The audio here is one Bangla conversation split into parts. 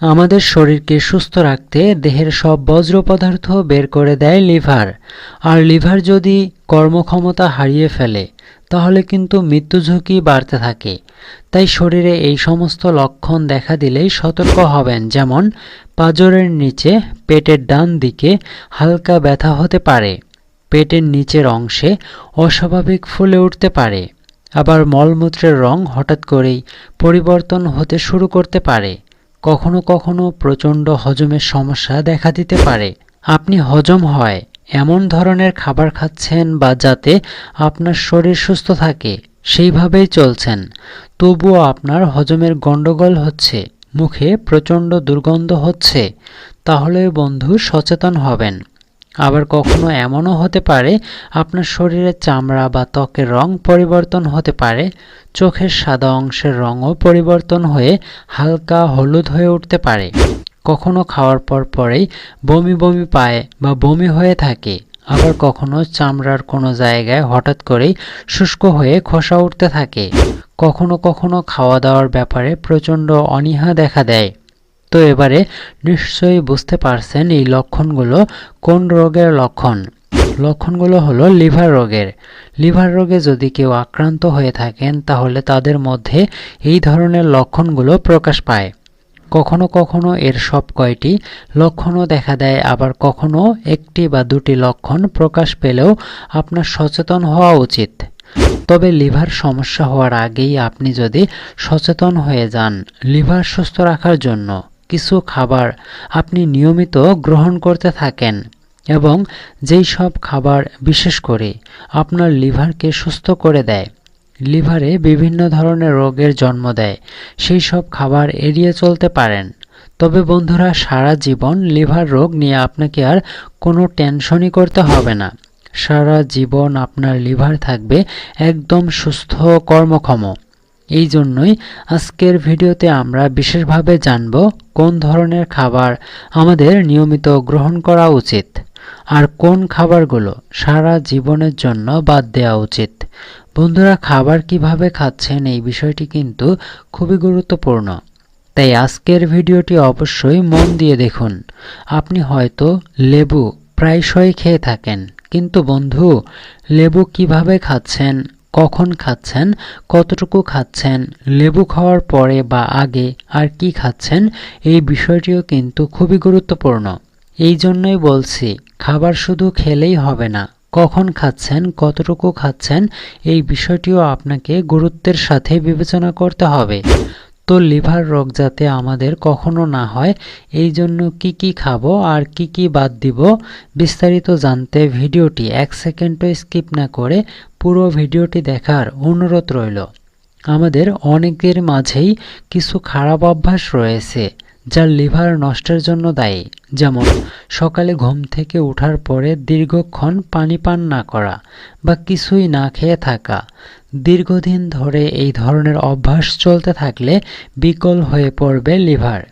আমাদের শরীরকে সুস্থ রাখতে দেহের সব বজ্র পদার্থ বের করে দেয় লিভার। আর লিভার যদি কর্মক্ষমতা হারিয়ে ফেলে, তাহলে কিন্তু মৃত্যু ঝুঁকি বাড়তে থাকে। তাই শরীরে এই সমস্ত লক্ষণ দেখা দিলেই সতর্ক হবেন, যেমন পাঁজরের নিচে পেটের ডান দিকে হালকা ব্যথা হতে পারে, পেটের নিচের অংশে অস্বাভাবিক ফুলে উঠতে পারে, আবার মলমূত্রের রং হঠাৎ করেই পরিবর্তন হতে শুরু করতে পারে। কখনো কখনো প্রচণ্ড হজমের সমস্যা দেখা দিতে পারে। আপনি হজম হয়, এমন ধরনের খাবার খাচ্ছেন বা যাতে আপনার শরীর সুস্থ থাকে, সেইভাবেই চলছেন। তবুও আপনার হজমের গণ্ডগোল হচ্ছে, মুখে প্রচণ্ড দুর্গন্ধ হচ্ছে। তাহলে বন্ধু সচেতন হবেন। আবার কখনো এমনও হতে পারে, আপনার শরীরের চামড়া বা ত্বকের রং পরিবর্তন হতে পারে, চোখের সাদা অংশের রঙও পরিবর্তন হয়ে হালকা হলুদ হয়ে উঠতে পারে। কখনো খাওয়ার পর পরেই বমি বমি পায় বা বমি হয়ে থাকে, আবার কখনো চামড়ার কোনো জায়গায় হঠাৎ করেই শুষ্ক হয়ে খোসা উঠতে থাকে। কখনো কখনো খাওয়া দাওয়ার ব্যাপারে প্রচণ্ড অনীহা দেখা দেয়। তো এবারে নিশ্চয়ই বুঝতে পারছেন এই লক্ষণগুলো কোন রোগের লক্ষণ। লক্ষণগুলো হলো লিভার রোগের। লিভার রোগে যদি কেউ আক্রান্ত হয়ে থাকেন, তাহলে তাদের মধ্যে এই ধরনের লক্ষণগুলো প্রকাশ পায়। কখনো কখনো এর সব কয়টি লক্ষণও দেখা দেয়, আবার কখনো একটি বা দুটি লক্ষণ প্রকাশ পেলেও আপনার সচেতন হওয়া উচিত। তবে লিভার সমস্যা হওয়ার আগেই আপনি যদি সচেতন হয়ে যান, লিভার সুস্থ রাখার জন্য। কিছু খাবার আপনি নিয়মিত গ্রহণ করতে থাকেন এবং যেই সব খাবার বিশেষ করে আপনার লিভারকে সুস্থ করে দেয়, লিভারে বিভিন্ন ধরনের রোগের জন্ম দেয়, সেই সব খাবার এড়িয়ে চলতে পারেন। তবে বন্ধুরা, সারা জীবন লিভার রোগ নিয়ে আপনাকে আর কোনো টেনশনই করতে হবে না। সারা জীবন আপনার লিভার থাকবে একদম সুস্থ কর্মক্ষম। এই জন্যই আজকের ভিডিওতে আমরা বিশেষভাবে জানব কোন ধরনের খাবার আমাদের নিয়মিত গ্রহণ করা উচিত আর কোন খাবারগুলো সারা জীবনের জন্য বাদ দেওয়া উচিত। বন্ধুরা, খাবার কীভাবে খাচ্ছেন এই বিষয়টি কিন্তু খুবই গুরুত্বপূর্ণ। তাই আজকের ভিডিওটি অবশ্যই মন দিয়ে দেখুন। আপনি হয়তো লেবু প্রায়শই খেয়ে থাকেন, কিন্তু বন্ধু, লেবু কীভাবে খাচ্ছেন কখন খাচ্ছেন, কতটুকু খাচ্ছেন, লেবু খাওয়ার পরে বা আগে আর কি খাচ্ছেন, এই বিষয়টিও কিন্তু খুবই গুরুত্বপূর্ণ। এই জন্যই বলছি, খাবার শুধু খেলেই হবে না, কখন খাচ্ছেন, কতটুকু খাচ্ছেন, এই বিষয়টিও আপনাকে গুরুত্বের সাথে বিবেচনা করতে হবে। তো লিভার রোগ যাতে আমাদের কখনো না হয়, এই জন্য কি কি খাব আর কি কি বাদ দিব, বিস্তারিত জানতে ভিডিওটি এক সেকেন্ডও স্কিপ না করে পুরো ভিডিওটি দেখার অনুরোধ রইল। আমাদের অনেকের মাঝেই কিছু খারাপ অভ্যাস রয়েছে, যা লিভার নষ্টের জন্য দায়ী। যেমন, সকালে ঘুম থেকে ওঠার পরে দীর্ঘক্ষণ পানি পান না করা বা কিছুই না খেয়ে থাকা। দীর্ঘদিন ধরে এই ধরনের অভ্যাস চলতে থাকলে বিকল হয়ে পড়বে লিভার।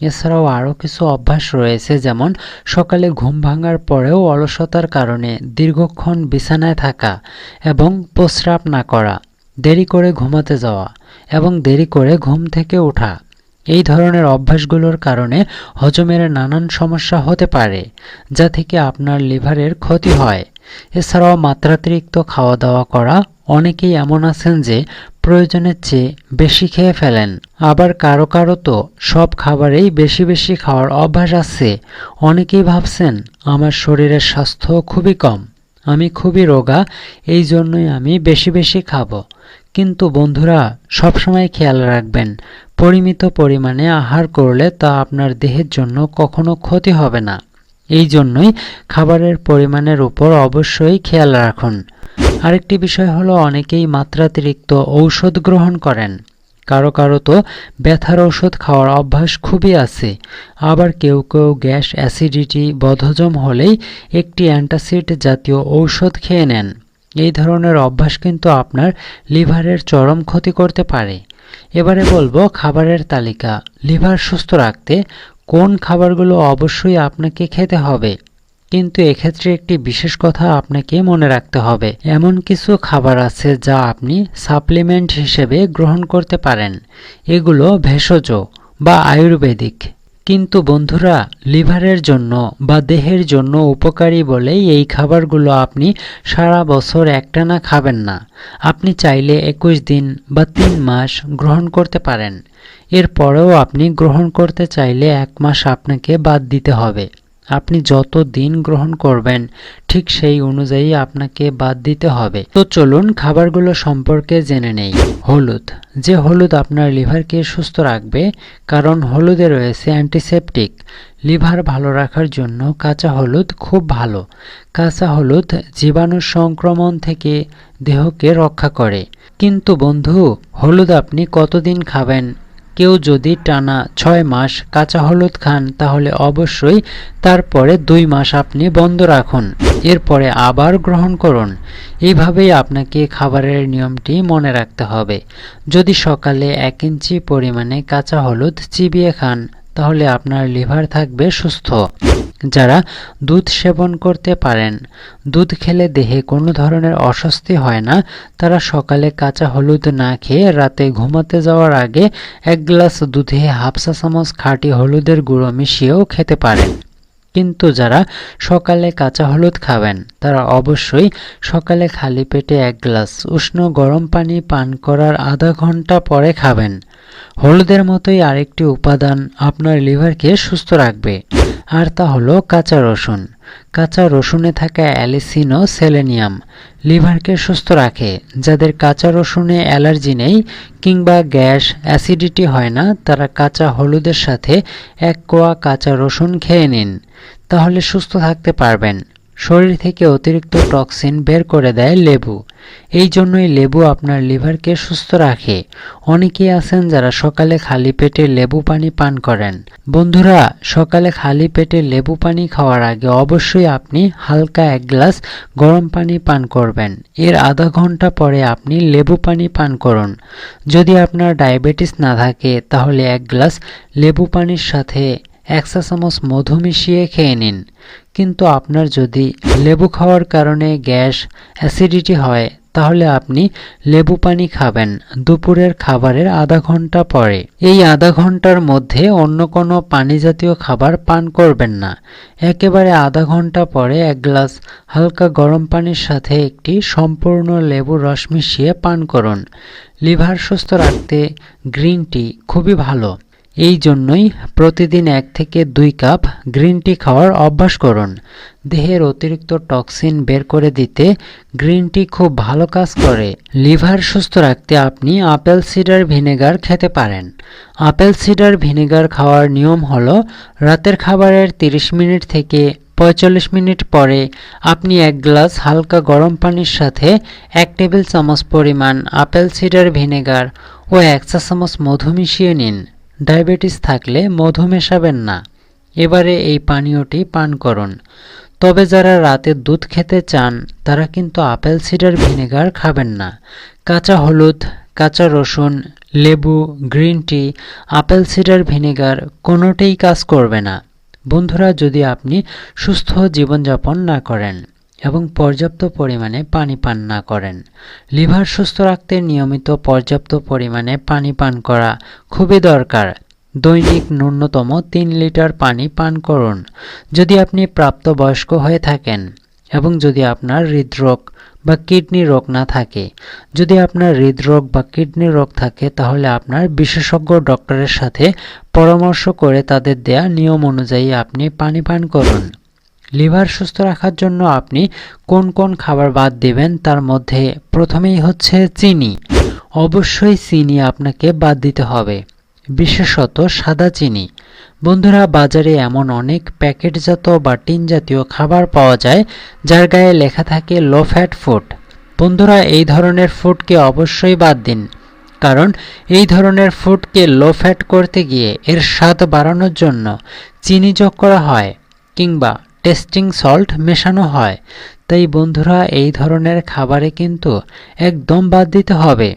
এছাড়াও আরও কিছু অভ্যাস রয়েছে, যেমন সকালে ঘুম ভাঙার পরেও অলসতার কারণে দীর্ঘক্ষণ বিছানায় থাকা এবং প্রস্রাব না করা, দেরি করে ঘুমাতে যাওয়া এবং দেরি করে ঘুম থেকে ওঠা। এই ধরনের অভ্যাসগুলোর কারণে হজমের নানান সমস্যা হতে পারে, যা থেকে আপনার লিভারের ক্ষতি হয়। এছাড়াও মাত্রাতিরিক্ত খাওয়া দাওয়া করা অনেকেই এমন আছেন যে প্রয়োজনের চেয়ে বেশি খেয়ে ফেলেন। আবার কারও কারও তো সব খাবারেই বেশি বেশি খাওয়ার অভ্যাস আছে। অনেকেই ভাবছেন, আমার শরীরের স্বাস্থ্য খুবই কম, আমি খুবই রোগা, এই জন্যই আমি বেশি বেশি খাব। কিন্তু বন্ধুরা, সবসময় খেয়াল রাখবেন, পরিমিত পরিমাণে আহার করলে তা আপনার দেহের জন্য কখনো ক্ষতি হবে না। এই জন্যই খাবারের পরিমাণের উপর অবশ্যই খেয়াল রাখুন। আরেকটি বিষয় হলো, অনেকেই মাত্রাতিরিক্ত ঔষধ গ্রহণ করেন। কারও কারও তো ব্যথার ওষুধ খাওয়ার অভ্যাস খুবই আছে। আবার কেউ কেউ গ্যাস অ্যাসিডিটি বদহজম হলেই একটি অ্যান্টাসিড জাতীয় ঔষধ খেয়ে নেন। এই ধরনের অভ্যাস কিন্তু আপনার লিভারের চরম ক্ষতি করতে পারে। এবারে বলব, খাবারের তালিকা। লিভার সুস্থ রাখতে কোন খাবারগুলো অবশ্যই আপনাকে খেতে হবে? কিন্তু এক্ষেত্রে একটি বিশেষ কথা আপনাকে মনে রাখতে হবে। এমন কিছু খাবার আছে যা আপনি সাপ্লিমেন্ট হিসেবে গ্রহণ করতে পারেন। এগুলো ভেষজ বা আয়ুর্বেদিক। কিন্তু বন্ধুরা, লিভারের জন্য বা দেহের জন্য উপকারী বলেই এই খাবারগুলো আপনি সারা বছর একটানা খাবেন না। আপনি চাইলে একুশ দিন বা তিন মাস গ্রহণ করতে পারেন। এরপরেও আপনি গ্রহণ করতে চাইলে এক মাস আপনাকে বাদ দিতে হবে। আপনি যত দিন গ্রহণ করবেন, ঠিক সেই অনুযায়ী আপনাকে বাদ দিতে হবে। তো চলুন খাবারগুলো সম্পর্কে জেনে নেই। হলুদ। যে হলুদ আপনার লিভারকে সুস্থ রাখবে, কারণ হলুদে রয়েছে অ্যান্টিসেপটিক। লিভার ভালো রাখার জন্য কাঁচা হলুদ খুব ভালো। কাঁচা হলুদ জীবাণু সংক্রমণ থেকে দেহকে রক্ষা করে। কিন্তু বন্ধু, হলুদ আপনি কতদিন খাবেন? কেউ যদি টানা ছয় মাস কাঁচা হলুদ খান, তাহলে অবশ্যই তারপরে দুই মাস আপনি বন্ধ রাখুন। এরপরে আবার গ্রহণ করুন। এইভাবেই আপনাকে খাবারের নিয়মটি মনে রাখতে হবে। যদি সকালে এক ইঞ্চি পরিমাণে কাঁচা হলুদ চিবিয়ে খান, তাহলে আপনার লিভার থাকবে সুস্থ। যারা দুধ সেবন করতে পারেন। দুধ খেলে দেহে কোনো ধরনের অস্বস্তি হয় না। তারা সকালে কাঁচা হলুদ না খেয়ে রাতে ঘুমাতে যাওয়ার আগে এক গ্লাস দুধে হাফ চা চামচ খাঁটি হলুদের গুঁড়ো মিশিয়েও খেতে পারেন। কিন্তু যারা সকালে কাঁচা হলুদ খাবেন, তারা অবশ্যই সকালে খালি পেটে এক গ্লাস উষ্ণ গরম পানি পান করার আধা ঘণ্টা পরে খাবেন। হলুদের মতোই আরেকটি উপাদান আপনার লিভারকে সুস্থ রাখবে। আর তা হলো কাঁচা রসুন। কাঁচা রসুনে থাকা অ্যালিসিন সেলেনিয়াম লিভারকে সুস্থ রাখে, যাদের কাঁচা রসুনে অ্যালার্জি নেই কিংবা গ্যাস, অ্যাসিডিটি হয় না, তারা কাঁচা হলুদের সাথে এক কোয়া কাঁচা রসুন খেয়ে নিন। তাহলে সুস্থ থাকতে পারবেন। শরীর থেকে অতিরিক্ত টক্সিন বের করে দেয় লেবু। এই জন্যই লেবু আপনার লিভারকে সুস্থ রাখে। অনেকেই আছেন যারা সকালে খালি পেটে লেবু পানি পান করেন। বন্ধুরা, সকালে খালি পেটে লেবু পানি খাওয়ার আগে অবশ্যই আপনি হালকা এক গ্লাস গরম পানি পান করবেন। এর আধা ঘণ্টা পরে আপনি লেবু পানি পান করুন। যদি আপনার ডায়াবেটিস না থাকে, তাহলে এক গ্লাস লেবু পানির সাথে এক চামচ মধু মিশিয়ে খেয়ে নিন। কিন্তু আপনার যদি লেবু খাওয়ার কারণে গ্যাস, অ্যাসিডিটি হয়, তাহলে আপনি লেবু পানি খাবেন দুপুরের খাবারের আধা ঘণ্টা পরে। এই আধা ঘণ্টার মধ্যে অন্য কোনো পানি জাতীয় খাবার পান করবেন না। একেবারে আধা ঘণ্টা পরে এক গ্লাস হালকা গরম পানির সাথে একটি সম্পূর্ণ লেবুর রস মিশিয়ে পান করুন। লিভার সুস্থ রাখতে গ্রিন টি খুবই ভালো। এই জন্যই প্রতিদিন এক থেকে দুই কাপ গ্রিন টি খাওয়ার অভ্যাস করুন। দেহের অতিরিক্ত টক্সিন বের করে দিতে গ্রিন টি খুব ভালো কাজ করে। লিভার সুস্থ রাখতে আপনি আপেল সিডার ভিনেগার খেতে পারেন। আপেল সিডার ভিনেগার খাওয়ার নিয়ম হলো, রাতের খাবারের 30 মিনিট থেকে পঁয়তাল্লিশ মিনিট পরে আপনি এক গ্লাস হালকা গরম পানির সাথে এক টেবিল চামচ পরিমাণ আপেল সিডার ভিনেগার ও এক চা চামচ মধু মিশিয়ে নিন। ডায়াবেটিস থাকলে মধু মেশাবেন না। এবারে এই পানীয়টি পান করুন। তবে যারা রাতে দুধ খেতে চান, তারা কিন্তু আপেল সিডার ভিনেগার খাবেন না। কাঁচা হলুদ, কাঁচা রসুন, লেবু, green tea, apple cider vinegar কোনোটাই কাজ করবে না। বন্ধুরা, যদি আপনি সুস্থ জীবনযাপন না করেন এবং পর্যাপ্ত পরিমাণে পানি পান না করেন। লিভার সুস্থ রাখতে নিয়মিত পর্যাপ্ত পরিমাণে পানি পান করা খুবই দরকার। দৈনিক ন্যূনতম তিন লিটার পানি পান করুন। যদি আপনি প্রাপ্তবয়স্ক হয়ে থাকেন এবং যদি আপনার হৃদরোগ বা কিডনি রোগ না থাকে, যদি আপনার হৃদরোগ বা কিডনি রোগ থাকে, তাহলে আপনার বিশেষজ্ঞ ডক্টরের সাথে পরামর্শ করে তাদের দেয়া নিয়ম অনুযায়ী আপনি পানি পান করুন। লিভার সুস্থ রাখার জন্য আপনি কোন কোন খাবার বাদ দেবেন তার মধ্যে প্রথমেই হচ্ছে চিনি। অবশ্যই চিনি আপনাকে বাদ দিতে হবে। বিশেষত সাদা চিনি। বন্ধুরা, বাজারে এমন অনেক প্যাকেটজাত বা টিন জাতীয় খাবার পাওয়া যায় যার গায়ে লেখা থাকে লো ফ্যাট ফুড। বন্ধুরা, এই ধরনের ফুডকে অবশ্যই বাদ দিন। কারণ এই ধরনের ফুডকে লো ফ্যাট করতে গিয়ে এর স্বাদ বাড়ানোর জন্য চিনি যোগ করা হয় কিংবা টেস্টিং সল্ট মেশানো হয়। তাই বন্ধুরা, এই ধরনের খাবারে কিন্তু একদম বাদ দিতে হবে।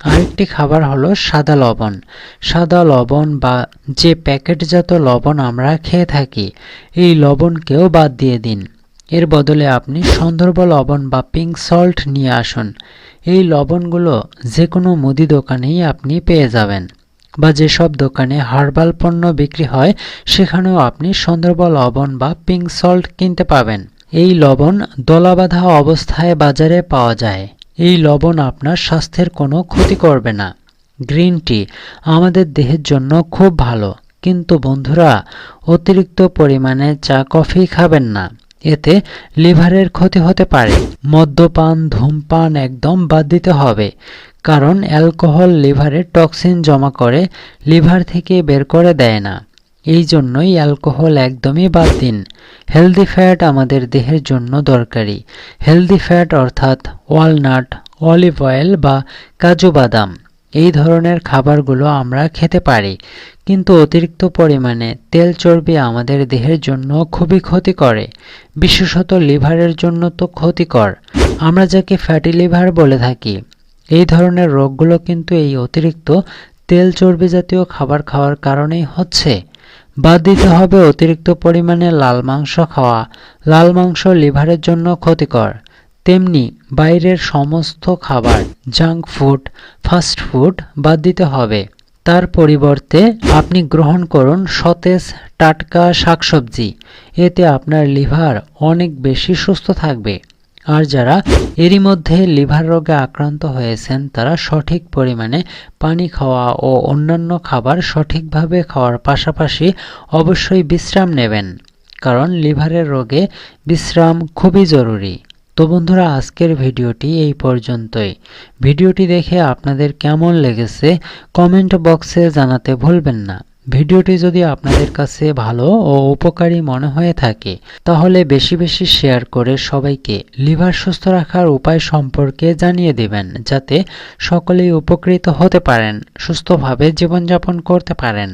আরেকটি খাবার হলো সাদা লবণ। সাদা লবণ বা যে প্যাকেটজাত লবণ আমরা খেয়ে থাকি, এই লবণকেও বাদ দিয়ে দিন। এর বদলে আপনি সন্দর্ভ লবণ বা পিঙ্ক সল্ট নিয়ে আসুন। এই লবণগুলো যে কোনো মুদি দোকানেই আপনি পেয়ে যাবেন। বা যেসব দোকানে হার্বাল পণ্য বিক্রি হয়, সেখানেও আপনি সন্দর্ভ লবণ বা পিঙ্ক সল্ট কিনতে পাবেন। এই লবণ দলাবাঁধা অবস্থায় বাজারে পাওয়া যায়। এই লবণ আপনার স্বাস্থ্যের কোনো ক্ষতি করবে না। গ্রিন টি আমাদের দেহের জন্য খুব ভালো। কিন্তু বন্ধুরা, অতিরিক্ত পরিমাণে চা, কফি খাবেন না। এতে লিভারের ক্ষতি হতে পারে। মদ্যপান, ধূমপান একদম বাদ দিতে হবে। কারণ অ্যালকোহল লিভারে টক্সিন জমা করে লিভার থেকে বের করে দেয় না। এই জন্যই অ্যালকোহল একদমই বাদ দিন হেলদি ফ্যাট আমাদের দেহের জন্য দরকারি। হেলদি ফ্যাট অর্থাৎ ওয়ালনাট, অলিভ অয়েল বা কাজু বাদাম, এই ধরনের খাবারগুলো আমরা খেতে পারি। কিন্তু অতিরিক্ত পরিমাণে তেল চর্বি আমাদের দেহের জন্য খুবই ক্ষতি করে বিশেষত লিভারের জন্য তো ক্ষতিকর। আমরা যাকে ফ্যাটি লিভার বলে থাকি এই ধরনের রোগগুলো কিন্তু এই অতিরিক্ত তেল চর্বি জাতীয় খাবার খাওয়ার কারণেই হচ্ছে। বাদ দিতে হবে অতিরিক্ত পরিমাণে লাল মাংস খাওয়া। লাল মাংস লিভারের জন্য ক্ষতিকর। তেমনি বাইরের সমস্ত খাবার, জাঙ্ক ফুড, ফাস্ট ফুড বাদ দিতে হবে। তার পরিবর্তে আপনি গ্রহণ করুন সতেজ টাটকা শাকসবজি। এতে আপনার লিভার অনেক বেশি সুস্থ থাকবে। আর যারা এরই মধ্যে লিভার রোগে আক্রান্ত হয়েছেন, তারা সঠিক পরিমাণে পানি খাওয়া ও অন্যান্য খাবার সঠিকভাবে খাওয়ার পাশাপাশি অবশ্যই বিশ্রাম নেবেন, কারণ লিভারের রোগে বিশ্রাম খুবই জরুরি। তো বন্ধুরা, আজকের ভিডিওটি এই পর্যন্তই। ভিডিওটি দেখে আপনাদের কেমন লেগেছে, কমেন্ট বক্সে জানাতে ভুলবেন না। ভিডিওটি যদি আপনাদের কাছে ভালো ও উপকারী মনে হয়ে থাকে, তাহলে বেশি বেশি শেয়ার করে সবাইকে লিভার সুস্থ রাখার উপায় সম্পর্কে জানিয়ে দিবেন, যাতে সকলেই উপকৃত হতে পারেন, সুস্থভাবে জীবনযাপন করতে পারেন।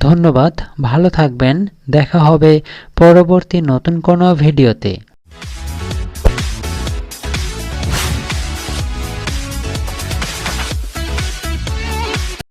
ধন্যবাদ, ভালো থাকবেন, দেখা হবে পরবর্তী নতুন কোনো ভিডিওতে।